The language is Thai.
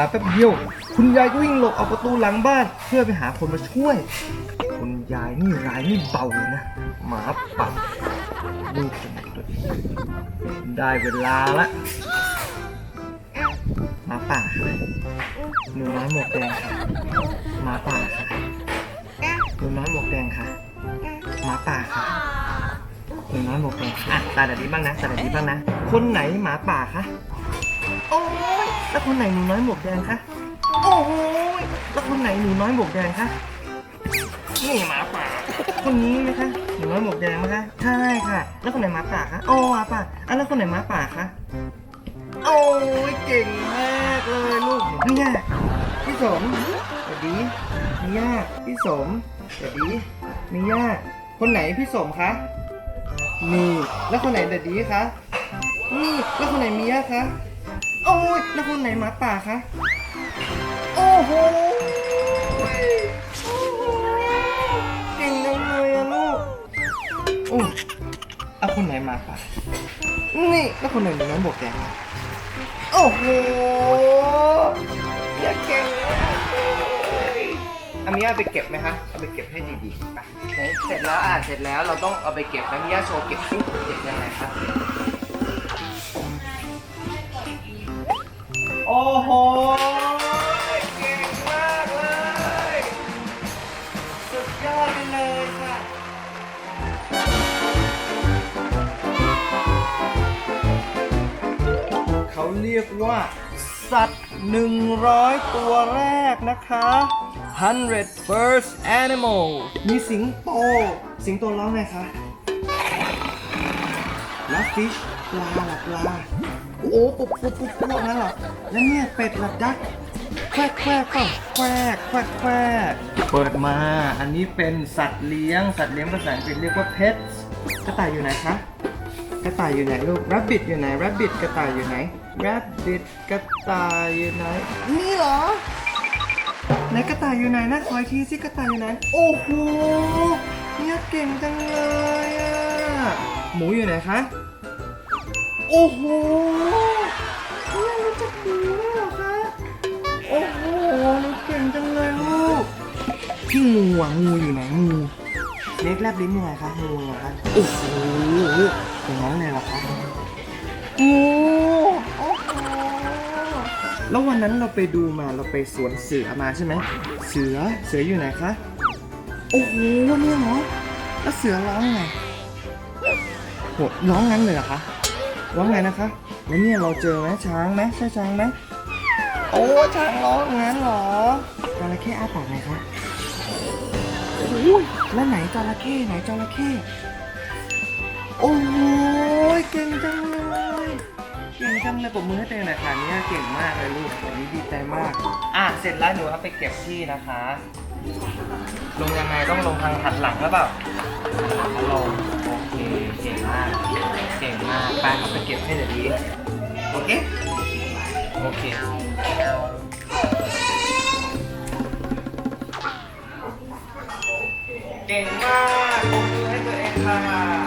ลาแป๊บเดียว คุณยายก็วิ่งหลบออกประตูหลังบ้าน เพื่อไปหาคนมาช่วย คุณยายนี่ร้ายนี่เบาเลยนะหมาปัดดูผมได้เวลาละหมาป่าค่ะหนูน้อยหมวกแดงค่ะหมาป่าค่ะหนูน้อยหมวกแดงค่ะหมาป่าค่ะหนูน้อยหมวกแดงอะตาดดีบ้างนะตาดดีบ้างนะ คนไหนหมาป่าคะ โอ้ยแล้วคนไหนหนูน้อยหมวกแดงคะโอ้ยแล้วคนไหนหนูน้อยหมวกแดงคะนี่หมาป่าคนนี้ไหมคะหนูน้อยหมวกแดงไหมคะใช่ค่ะ แล้วคนไหนหมาป่าคะโอ้หมาป่าอะแล้วคนไหนหมาป่าคะโอ้ยเก่งมากเลยลูกนี่ยพี่สมสวัสดีนี่ย่าพี่สมสวัสดีนี่ย่าคนไหนพี่สมคะนี่แล้วคนไหนเดดดีคะนี่แล้วคนไหนมีย่าคะ โอ้ยแล้วคนไหนหมาป่าคะ โอ้โหเก่งจังเลยอะลูกโอ้เอาคนไหนมาป่ะนี่แล้วคนไหนหนูน้อยบวกแดงอะโอ้โหอย่าเก่งมากเลยอามิยาไปเก็บไหมคะ เอาไปเก็บให้ดีๆไปไหนเสร็จแล้วอ่านเสร็จแล้วเราต้องเอาไปเก็บนะมิยาโชว์เก็บซิเก็บยังไงครั เขาเรียกว่า สัตว์ 100 ตัวแรกนะคะ 100 first animal มีสิงโต สิงโตร้องไงคะแล้ว fish ปลาล่ะปลา โอ้ปุ๊บปุ๊บปุ๊บปุ๊บนั่นหรอ แล้วเนี่ยเป็ดล่ะดักแควกแควก็แควกแควกแควกเปิดมา อันนี้เป็นสัตว์เลี้ยง สัตว์เลี้ยงภาษาอังกฤษเรียกว่า pets กระต่ายอยู่ไหนคะ กระต่ายอยู่ไหนลูก rabbit อยู่ไหน rabbit กระต่ายอยู่ไหน rabbit กระต่ายอยู่ไหน นี่เหรอ ไหนกระต่ายอยู่ไหนนะขออีกทีสิกระต่ายอยู่ไหน โอ้โห เนี่ยเก่งจังเลยอะหมูอยู่ไหนคะ โอ้โหเนี่ยรู้จักหมูด้วยเหรอคะ โอ้โหหนูเก่งจังเลยลูก พี่งูอะงูอยู่ไหนงู เล็กแลบลิ้นยังไงคะงูเหรอคะโอ้โหอย่างนั้นเลยเหรอคะงูโอ้โหแล้ววันนั้นเราไปดูมาเราไปสวนเสือมาใช่ไหมเสือเสืออยู่ไหนคะโอ้โหเนี่ยเหรอแล้วเสือร้องไงโหร้องงั้นเลยเหรอคะร้องไงนะคะแล้วเนี่ยเราเจอไหมช้างไหมใช่ช้างไหมโอ้ช้างร้องงั้นเหรอจระเข้อ้าปากไหนคะ แล้วไหนจระเข้ไหนจระเข้โอ้ยเก่งจังเลยเก่งจังเลยปรบมือให้เต็มหน่อยค่ะเนี่ยเก่งมากเลยลูกวันนี้ดีใจมาก อะเสร็จแล้วหนูเอาไปเก็บที่นะคะ ลงยังไงต้องลงทางหันหลังหรือเปล่าลงโอเคเก่งมาก เก่งมากไปเอาไปเก็บให้เดี๋ยวดีโอเคโอเค เก่งมากปรบมือให้ตัวเองค่ะ